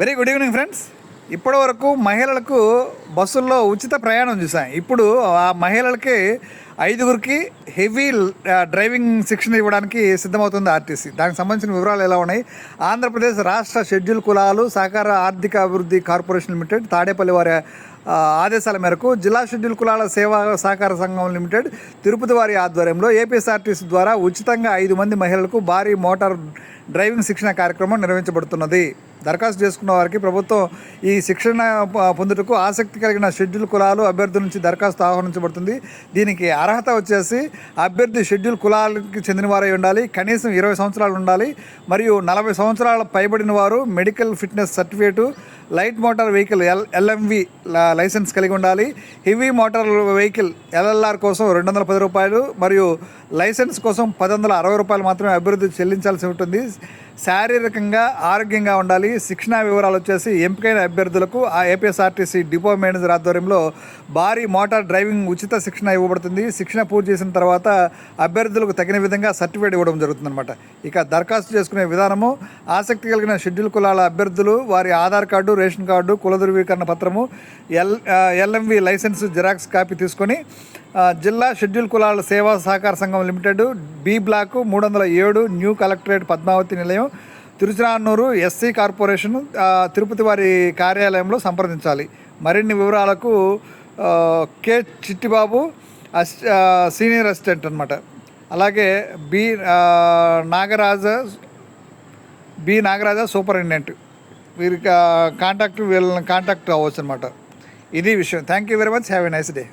Very good evening friends ఇప్పటి వరకు మహిళలకు బస్సుల్లో ఉచిత ప్రయాణం చూసాం ఇప్పుడు ఆ మహిళలకి ఐదుగురికి హెవీ డ్రైవింగ్ శిక్షణ ఇవ్వడానికి సిద్ధమవుతుంది ఆర్టీసీ. దానికి సంబంధించిన వివరాలు ఎలా ఉన్నాయి? ఆంధ్రప్రదేశ్ రాష్ట్ర షెడ్యూల్ కులాలు సహకార ఆర్థిక అభివృద్ధి కార్పొరేషన్ లిమిటెడ్ తాడేపల్లి వారి ఆదేశాల మేరకు జిల్లా షెడ్యూల్ కులాల సేవా సహకార సంఘం లిమిటెడ్ తిరుపతి వారి ఆధ్వర్యంలో ఏపీఎస్ఆర్టీసీ ద్వారా ఉచితంగా ఐదు మంది మహిళలకు భారీ మోటార్ డ్రైవింగ్ శిక్షణ కార్యక్రమం నిర్వహించబడుతున్నది. దరఖాస్తు చేసుకున్న వారికి ప్రభుత్వం ఈ శిక్షణ పొందుటకు ఆసక్తి కలిగిన షెడ్యూల్ కులాలు అభ్యర్థుల నుంచి దరఖాస్తు ఆహ్వానించబడుతుంది. దీనికి అర్హత వచ్చేసి అభ్యర్థి షెడ్యూల్ కులాలకి చెందిన వారై ఉండాలి కనీసం ఇరవై సంవత్సరాలు ఉండాలి మరియు నలభై సంవత్సరాల పైబడిన వారు medical fitness certificate light motor vehicle L LMV license కలిగి ఉండాలి హెవీ మోటార్ వెహికల్ ఎల్ఎల్ఆర్ కోసం రెండు వందల పది రూపాయలు మరియు లైసెన్స్ కోసం పది వందల అరవై రూపాయలు మాత్రమే అభివృద్ధి చెల్లించాల్సి ఉంటుంది. శారీరకంగా ఆరోగ్యంగా ఉండాలి. శిక్షణా వివరాలు వచ్చేసి ఎంపికైన అభ్యర్థులకు ఆ ఏపీఎస్ఆర్టీసీ డిపో మేనేజర్ ఆధ్వర్యంలో భారీ మోటార్ డ్రైవింగ్ ఉచిత శిక్షణ ఇవ్వబడుతుంది. శిక్షణ పూర్తి చేసిన తర్వాత అభ్యర్థులకు తగిన విధంగా సర్టిఫికేట్ ఇవ్వడం జరుగుతుందన్నమాట. ఇక దరఖాస్తు చేసుకునే విధానము ఆసక్తి కలిగిన షెడ్యూల్ కులాల అభ్యర్థులు వారి ఆధార్ కార్డు రేషన్ కార్డు కుల ధృవీకరణ పత్రము L LMV license xerox copy తీసుకొని జిల్లా షెడ్యూల్ కులాల సేవా సహకార సంఘం లిమిటెడ్ బి బ్లాక్ మూడు వందల ఏడు న్యూ కలెక్టరేట్ పద్మావతి నిలయం తిరుచిరాన్నూరు ఎస్సీ కార్పొరేషన్ తిరుపతి వారి కార్యాలయంలో సంప్రదించాలి. మరిన్ని వివరాలకు K Chittibabu as senior assistant అనమాట అలాగే B Nagaraja B Nagaraja superintendent. వీరి కాంటాక్ట్ వీళ్ళని కాంటాక్ట్ అవ్వచ్చు అనమాట ఇది విషయం. Thank you very much have a nice day